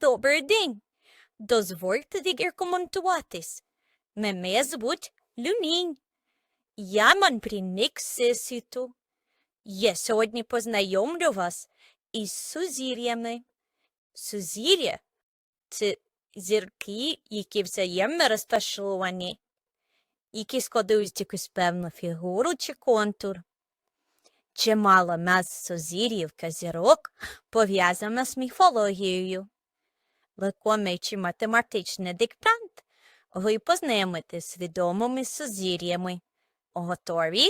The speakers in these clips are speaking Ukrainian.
Добрий день. Дозвольте декоментуватись. Мене звуть Люмінь. Я мандрівник Всесвіту. Я сьогодні познайомлю вас із сузір'ями. Сузір'я – це зірки, які взаємно розташовані, які складають якусь певну фігуру чи контур. Чимало назв сузір'їв та зірок пов'язано з міфологією. Виконуючи математичний диктант, ви познайомитесь з відомими сузір'ями. Готові?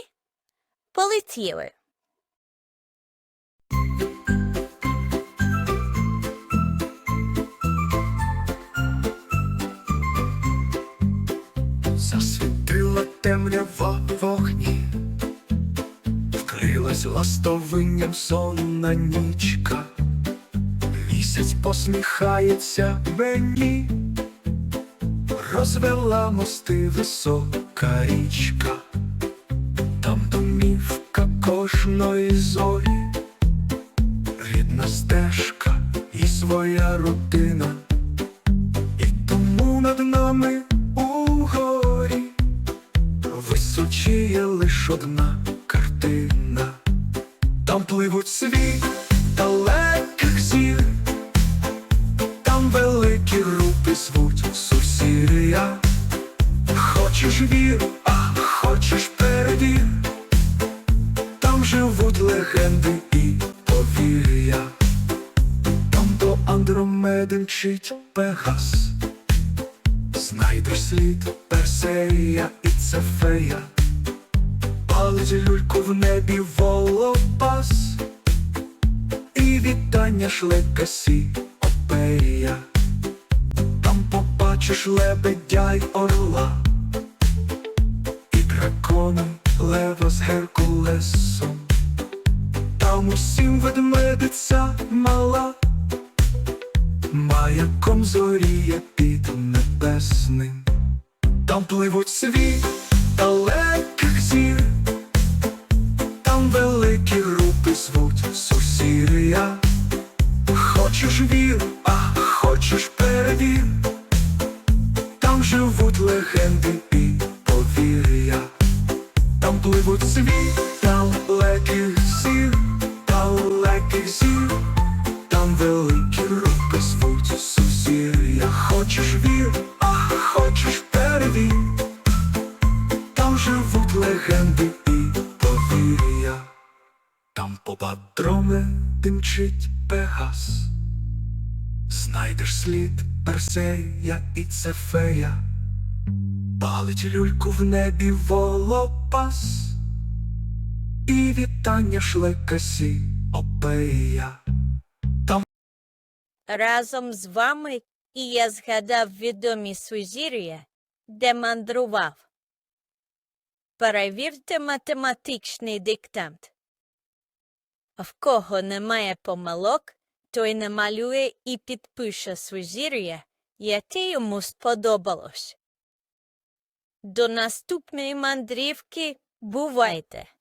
Полетіли! Засвітила темрява вогні, вкрилась ластовинням сонна нічка, місяць посміхається мені, розвела мости висока річка, там домівка кожної зорі, рідна стежка і своя родина. І тому над нами угорі височіє лиш одна картина. Там пливуть світ Хочеш вір, а хочеш перевір, там живуть легенди і повір'я. Там до Андромеди мчить Пегас. Знайдеш слід Персея і Цефея. Палить люльку в небі волопас. І вітання шлека сі опея. Там побачиш лебедя й орла ведмедиця мала Маяком зоріє під небесним, там пливуть світ далеких зір, там великі групи звуть сусір'я. Хочеш вір, а хочеш перевір, там живуть легенди і повір'я, там пливуть світ далеких зір. Там великі руки звуть сусір'я Хочеш вір, а хочеш перевір. Там живуть легенди і повір'я Там по бадроме димчить Пегас. Знайдеш слід Персея і Цефея Палить люльку в небі волопас. І вітання шлека сі опея Разом з вами і я згадав відомі сузір'я, де мандрував. Перевірте математичний диктант. В кого немає помилок, той намалює і підпише сузір'я, яке йому сподобалось. До наступної мандрівки бувайте!